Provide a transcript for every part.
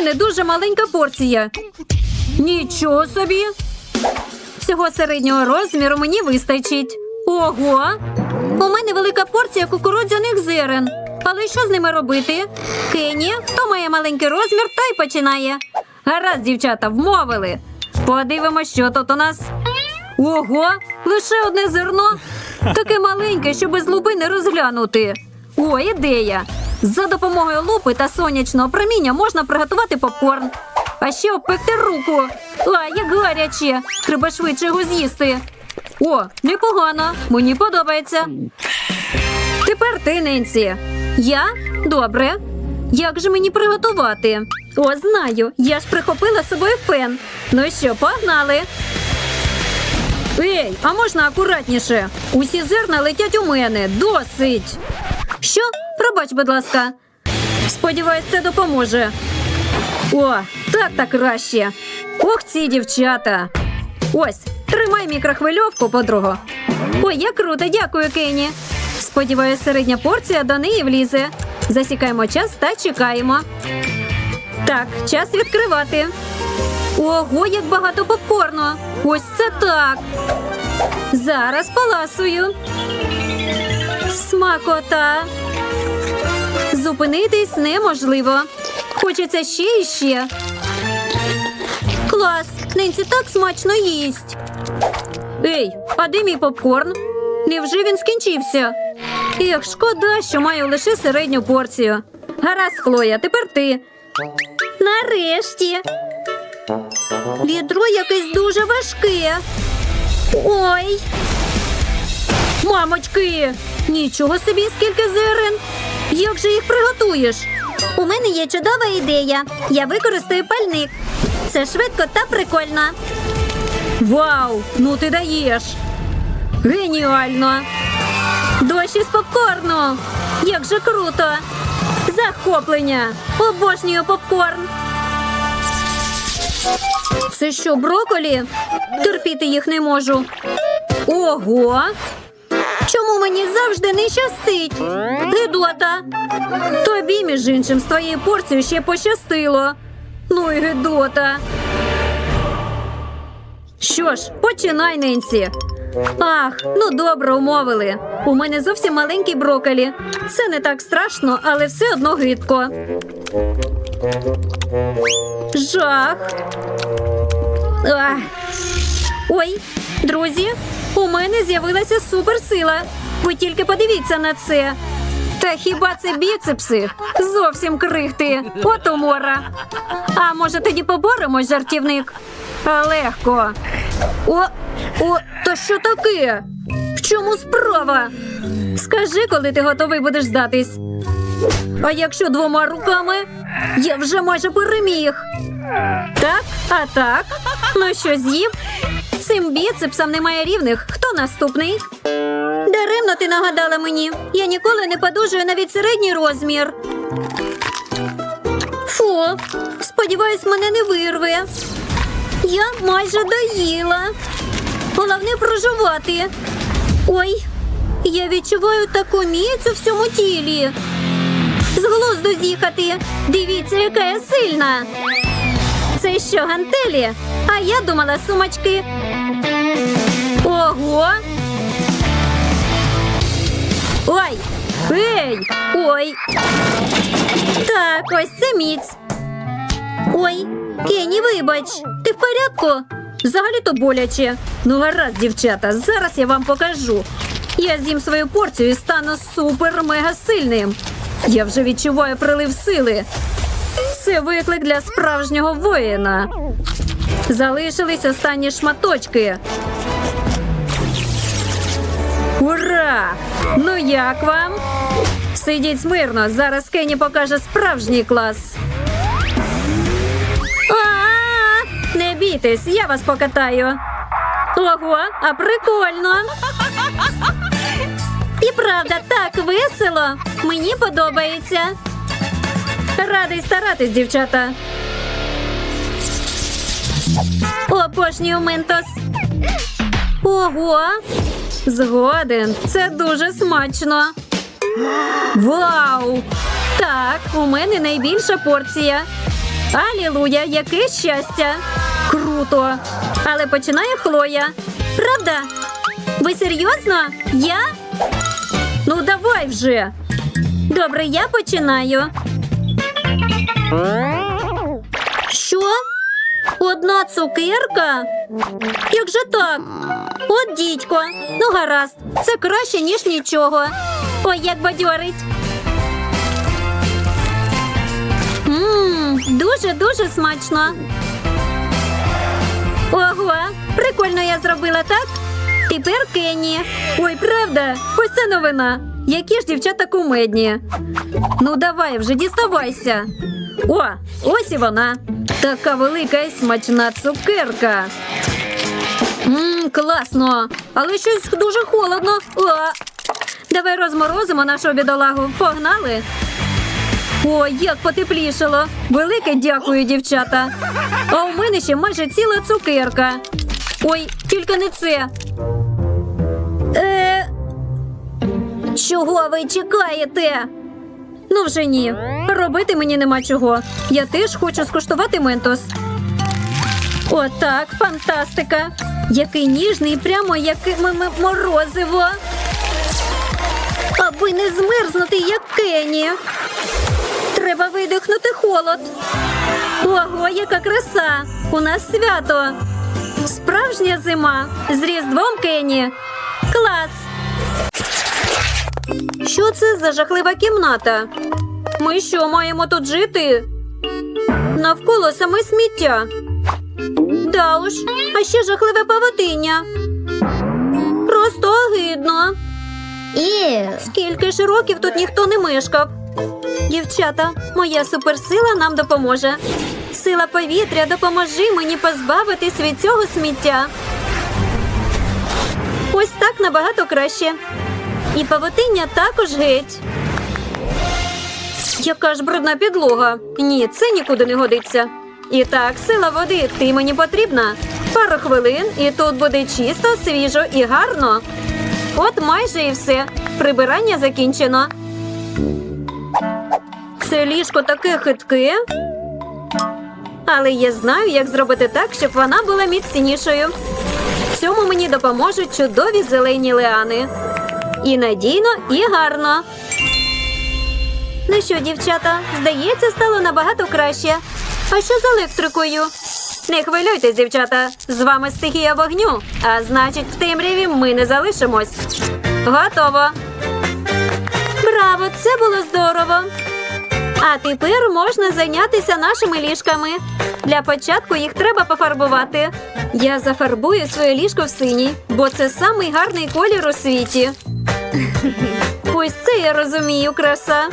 мене дуже маленька порція. Нічого собі. Всього середнього розміру мені вистачить. Ого! У мене велика порція кукурудзяних зерен. Але що з ними робити? Кені, хто має маленький розмір, той починає. Гаразд, дівчата, вмовили. Подивимось, що тут у нас. Ого, лише одне зерно. Таке маленьке, що без лупи не розглянути. О, ідея! За допомогою лупи та сонячного проміння можна приготувати попкорн. А ще обпекти руку. А, як гаряче. Треба швидше його з'їсти. О, непогано. Мені подобається. Тепер ти, Ненсі. Я? Добре. Як же мені приготувати? О, знаю. Я ж прихопила з собою фен. Ну що, погнали. Ей, а можна акуратніше? Усі зерна летять у мене. Досить. Що? Пробач, будь ласка. Сподіваюсь, це допоможе. О, так так краще. Ох, ці дівчата. Ось, тримай мікрохвильовку, подруго. Ой, як круто, дякую, Кені. Сподіваюсь, середня порція до неї влізе. Засікаємо час та чекаємо. Так, час відкривати. Ого, як багато попкорну. Ось це так. Зараз поласую. Смакота. Зупинитись неможливо. Хочеться ще і ще. Клас! Ненці так смачно їсть. Ей, а де мій попкорн? Невже він скінчився? Ех, шкода, що маю лише середню порцію. Гаразд, Хлоя, тепер ти. Нарешті. Відро якесь дуже важке. Ой. Мамочки, нічого собі, скільки зерен. Як же їх приготуєш? У мене є чудова ідея. Я використаю пальник. Це швидко та прикольно. Вау! Ну ти даєш. Геніально! Дощ із попкорну! Як же круто! Захоплення! Обожнюю попкорн! Це що, броколі? Терпіти їх не можу. Ого! Чому мені завжди не щастить? Гидота! Тобі, між іншим, з твоєю порцією ще пощастило. Ну і гидота. Що ж, починай, Ненсі. Ах, ну добре, умовили. У мене зовсім маленький броколі. Це не так страшно, але все одно гидко. Жах. Ах. Ой, друзі, у мене з'явилася суперсила. Ви тільки подивіться на це. Та хіба це біцепси? Зовсім крихти. От умора. А може тоді поборемось, жартівник? Легко. О, о, та що таке? В чому справа? Скажи, коли ти готовий будеш здатись. А якщо двома руками, я вже майже переміг. Так, а так. Ну що з'їв? Цим біцепсам немає рівних. Хто наступний? Даремно ти нагадала мені. Я ніколи не подужую навіть середній розмір. Фу, сподіваюсь, мене не вирве. Я майже доїла. Головне проживати. Ой, я відчуваю таку міць у всьому тілі. З глузду з'їхати. Дивіться, яка я сильна. Це що, гантелі? А я думала сумочки. Ого. Ой! Ей! Ой! Так, ось це міць. Ой, Кені, вибач, ти в порядку? Взагалі-то боляче. Ну, гаразд, дівчата, зараз я вам покажу. Я з'їм свою порцію і стану супер-мега сильним. Я вже відчуваю прилив сили. Це виклик для справжнього воїна. Залишились останні шматочки. Ура! Ну як вам? Сидіть смирно, зараз Кені покаже справжній клас. А-а-а! Не бійтесь, я вас покатаю. Ого, а прикольно. І правда, так весело. Мені подобається. Радий старатись, дівчата. Обожнюю ментос. Ого! Згоден, це дуже смачно. Вау! Так, у мене найбільша порція. Алілуя, яке щастя! Круто! Але починає Хлоя. Правда? Ви серйозно? Я? Ну давай вже. Добре, я починаю. Одна цукерка? Як же так? От дідько. Ну гаразд, це краще, ніж нічого. Ой, як бадьорить. Дуже-дуже смачно. Ого, прикольно я зробила, так? Тепер Кенні. Ой, правда? Ось це новина. Які ж дівчата кумедні. Ну давай вже діставайся. О, ось і вона. Така велика і смачна цукерка. Мм, класно. Але щось дуже холодно. О, давай розморозимо нашу бідолагу. Погнали. Ой, як потеплішало. Велике дякую, дівчата. А у мене ще майже ціла цукерка. Ой, тільки не це. Чого ви чекаєте? Ну вже ні. Робити мені нема чого. Я теж хочу скуштувати ментос. Отак, фантастика. Який ніжний, прямо як морозиво. Аби не змерзнути, як Кені. Треба видихнути холод. Ого, яка краса! У нас свято. Справжня зима з Різдвом Кені. Клас! Що це за жахлива кімната? Ми що, маємо тут жити? Навколо саме сміття. Да уж, а ще жахливе павутиння. Просто огидно. Скільки ж років тут ніхто не мешкав. Дівчата, моя суперсила нам допоможе. Сила повітря, допоможи мені позбавитись від цього сміття. Ось так набагато краще. І павутиння також геть. Яка ж брудна підлога? Ні, це нікуди не годиться. І так, сила води, ти мені потрібна. Пару хвилин, і тут буде чисто, свіжо і гарно. От майже і все. Прибирання закінчено. Це ліжко таке хитке. Але я знаю, як зробити так, щоб вона була міцнішою. В цьому мені допоможуть чудові зелені леани. І надійно, і гарно. Ну що, дівчата, здається, стало набагато краще. А що з електрикою? Не хвилюйтесь, дівчата. З вами стихія вогню. А значить, в темряві ми не залишимось. Готово. Браво, це було здорово. А тепер можна зайнятися нашими ліжками. Для початку їх треба пофарбувати. Я зафарбую своє ліжко в синій, бо це самий гарний колір у світі. Ось це я розумію, краса.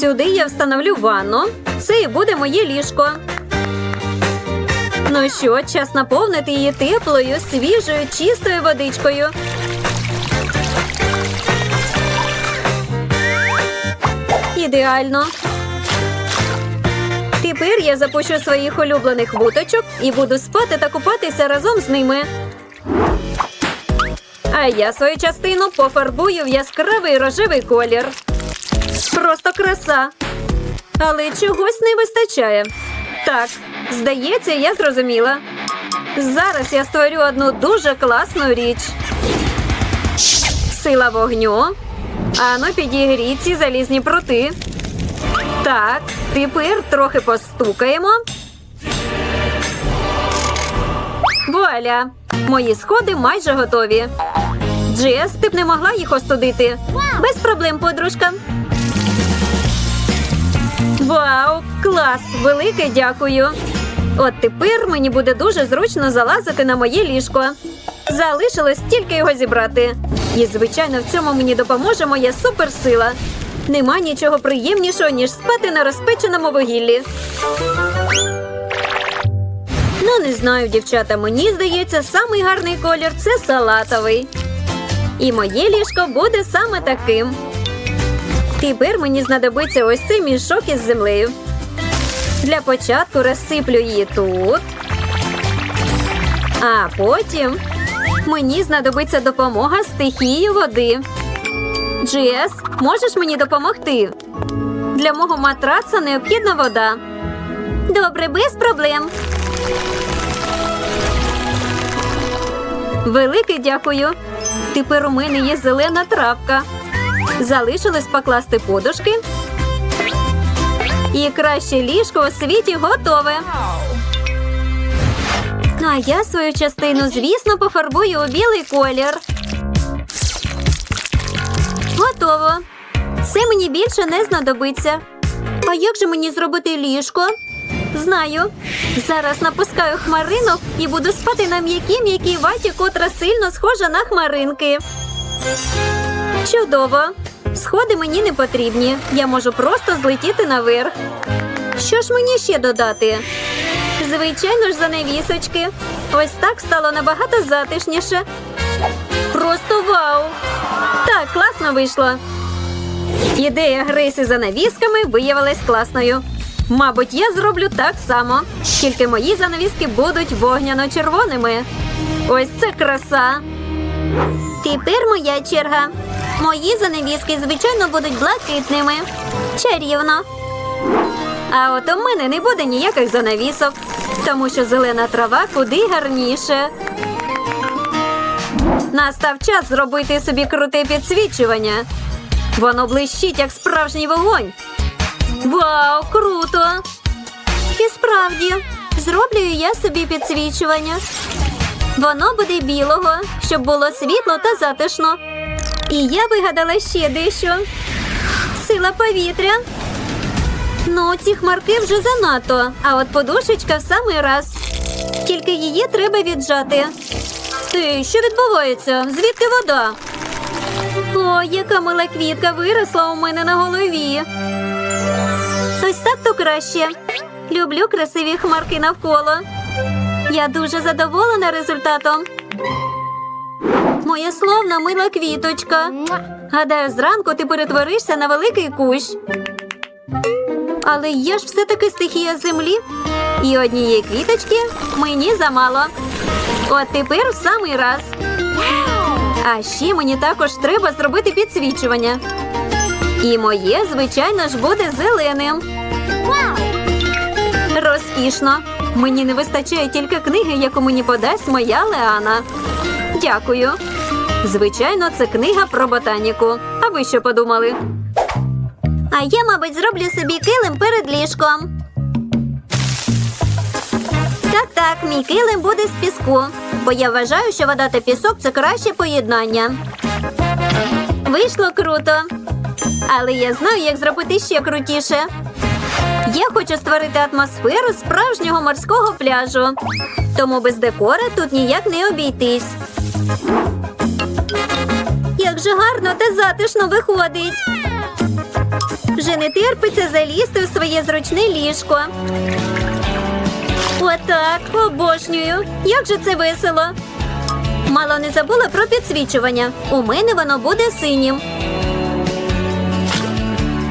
Сюди я встановлю ванну. Це і буде моє ліжко. Ну що, час наповнити її теплою, свіжою, чистою водичкою. Ідеально. Тепер я запущу своїх улюблених вуточок і буду спати та купатися разом з ними. А я свою частину пофарбую в яскравий рожевий колір. Просто краса. Але чогось не вистачає. Так, здається, я зрозуміла. Зараз я створю одну дуже класну річ. Сила вогню. Ану, підігріть ці залізні прути. Так, тепер трохи постукаємо. Вуаля! Мої сходи майже готові. Джес, ти б не могла їх остудити. Без проблем, подружка. Вау, клас! Велике дякую. От тепер мені буде дуже зручно залазити на моє ліжко. Залишилось тільки його зібрати. І, звичайно, в цьому мені допоможе моя суперсила. Нема нічого приємнішого, ніж спати на розпеченому вугіллі. Ну, не знаю, дівчата, мені здається, самий гарний колір це салатовий. І моє ліжко буде саме таким. Тепер мені знадобиться ось цей мішок із землею. Для початку розсиплю її тут. А потім мені знадобиться допомога стихії води. Джес, можеш мені допомогти? Для мого матраца необхідна вода. Добре, без проблем. Велике дякую. Тепер у мене є зелена травка. Залишилось покласти подушки. І краще ліжко у світі готове. А я свою частину, звісно, пофарбую у білий колір. Готово. Це мені більше не знадобиться. А як же мені зробити ліжко? Знаю. Зараз напускаю хмаринок і буду спати на м'якій м'якій ваті, котра сильно схожа на хмаринки. Чудово. Сходи мені не потрібні. Я можу просто злетіти наверх. Що ж мені ще додати? Звичайно ж, занавісочки. Ось так стало набагато затишніше. Просто вау! Так, класно вийшло. Ідея гри з занавісками виявилась класною. Мабуть, я зроблю так само, тільки мої занавіски будуть вогняно-червоними. Ось це краса. Тепер моя черга. Мої занавіски, звичайно, будуть блакитними. Чарівно. А от у мене не буде ніяких занавісок, тому що зелена трава куди гарніше. Настав час зробити собі круте підсвічування. Воно блищить, як справжній вогонь. Вау, круто! Справді, зроблю я собі підсвічування. Воно буде білого, щоб було світло та затишно. І я вигадала ще дещо. Сила повітря. Ну, ці хмарки вже занадто, а от подушечка в самий раз. Тільки її треба віджати. Ти, що відбувається? Звідки вода? О, яка мила квітка виросла у мене на голові. Ось так то краще. Люблю красиві хмарки навколо. Я дуже задоволена результатом. Моя словна мила квіточка. Гадаю, зранку ти перетворишся на великий кущ. Але є ж все-таки стихія землі. І однієї квіточки мені замало. От тепер в самий раз. А ще мені також треба зробити підсвічування. І моє, звичайно ж, буде зеленим. Розкішно. Мені не вистачає тільки книги, яку мені подасть моя Леана. Дякую. Звичайно, це книга про ботаніку. А ви що подумали? А я, мабуть, зроблю собі килим перед ліжком. Так, так, мій килим буде з піску, бо я вважаю, що вода та пісок це краще поєднання. Вийшло круто. Але я знаю, як зробити ще крутіше. Я хочу створити атмосферу справжнього морського пляжу. Тому без декора тут ніяк не обійтись. Як же гарно та затишно виходить. Вже не терпиться залізти у своє зручне ліжко. Отак, обожнюю. Як же це весело. Мало не забула про підсвічування. У мене воно буде синім.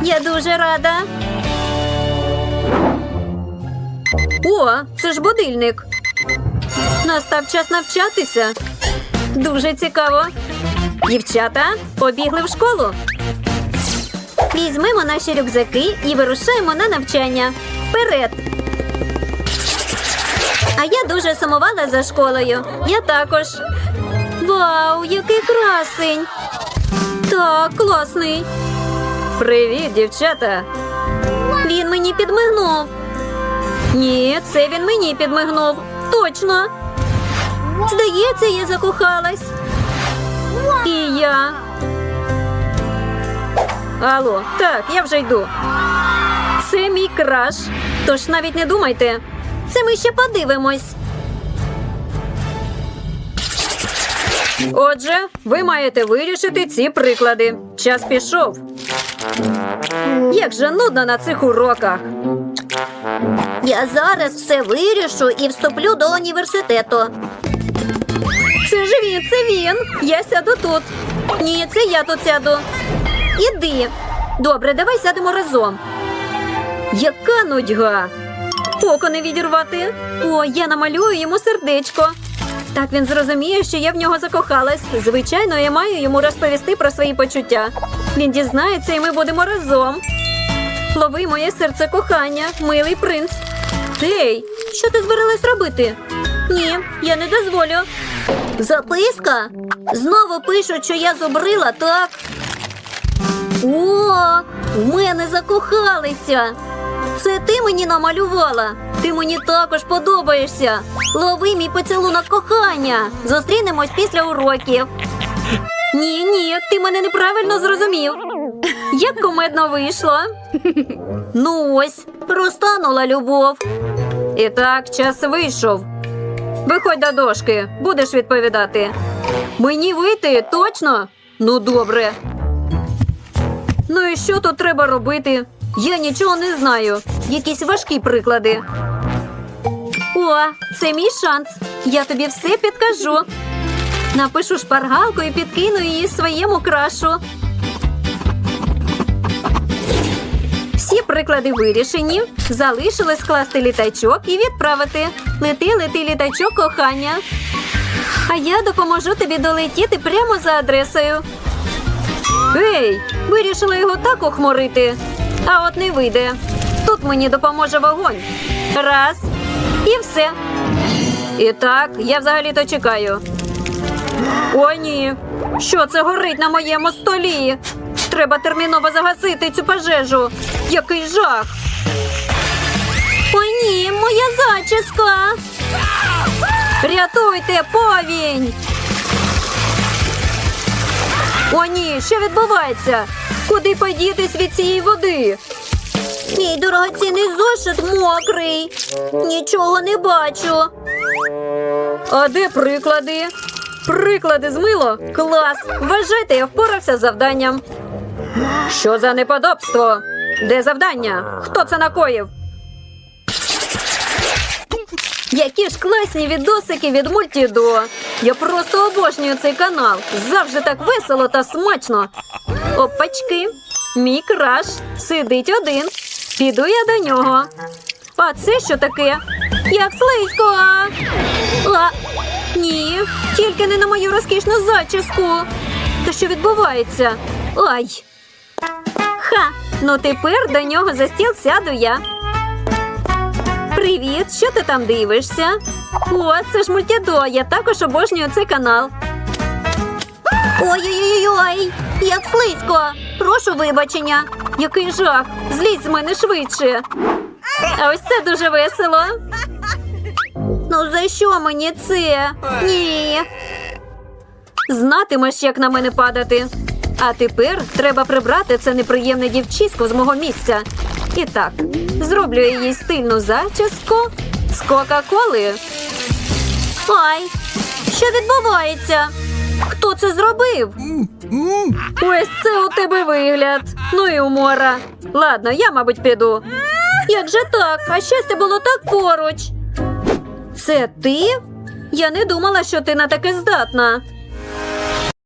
Я дуже рада. О, це ж будильник. Настав час навчатися. Дуже цікаво. Дівчата, побігли в школу. Візьмемо наші рюкзаки і вирушаємо на навчання. Вперед! А я дуже сумувала за школою. Я також. Вау, який красень! Так, класний. Привіт, дівчата. Він мені підмигнув. Ні, це він мені підмигнув. Точно. Здається, я закохалась. І я. Алло, так, я вже йду. Це мій краш. Тож навіть не думайте. Це ми ще подивимось. Отже, ви маєте вирішити ці приклади. Час пішов. Як же нудно на цих уроках. Я зараз все вирішу і вступлю до університету. Це ж він, це він. Я сяду тут. Ні, це я тут сяду. Іди. Добре, давай сядемо разом. Яка нудьга. Око не відірвати. О, я намалюю йому сердечко. Так він зрозуміє, що я в нього закохалась. Звичайно, я маю йому розповісти про свої почуття. Він дізнається, і ми будемо разом. Лови моє серце кохання, милий принц. Ей, що ти збиралась робити? Ні, я не дозволю. Записка? Знову пишуть, що я зубрила, так? О, в мене закохалися. Це ти мені намалювала. Ти мені також подобаєшся. Лови мій поцілунок кохання. Зустрінемось після уроків. Ні, ні, ти мене неправильно зрозумів. Як комедно вийшло. Ну ось, розтанула любов. І так, час вийшов. Виходь до дошки, будеш відповідати. Мені вийти точно? Ну, добре. Ну і що тут треба робити? Я нічого не знаю. Якісь важкі приклади. О, це мій шанс. Я тобі все підкажу. Напишу шпаргалку і підкину її своєму крашу. Приклади вирішені. Залишилось скласти літачок і відправити. Лети, лети, літачок кохання. А я допоможу тобі долетіти прямо за адресою. Ей, вирішила його так охмурити. А от не вийде. Тут мені допоможе вогонь. Раз. І все. І так, я взагалі-то чекаю. О, ні. Що це горить на моєму столі? Треба терміново загасити цю пожежу. Який жах! Ой ні, моя зачіска. Рятуйте, повінь! О, ні, що відбувається? Куди подітись від цієї води? Мій дорогоцінний зошит мокрий. Нічого не бачу. А де приклади? Приклади змило? Клас! Вважайте, я впорався з завданням. Що за неподобство? Де завдання? Хто це накоїв? Які ж класні відосики від мультідо. Я просто обожнюю цей канал. Завжди так весело та смачно. Опачки, мій краш сидить один. Піду я до нього. А це що таке? Як слизько. А, ні, тільки не на мою розкішну зачіску. Та що відбувається? Ай. Ха, ну тепер до нього за стіл сяду я. Привіт, що ти там дивишся? О, це ж мультідо, я також обожнюю цей канал. Ой-ой-ой, як слизько. Прошу вибачення. Який жах! Злізь з мене швидше. А ось це дуже весело. Ну за що мені це? Ні. Знатимеш, як на мене падати. А тепер треба прибрати це неприємне дівчисько з мого місця. І так, зроблю їй стильну зачіску з Кока-Коли. Ай, що відбувається? Хто це зробив? Ось це у тебе вигляд. Ну і умора. Ладно, я, мабуть, піду. Як же так? А щастя було так поруч. Це ти? Я не думала, що ти на таке здатна.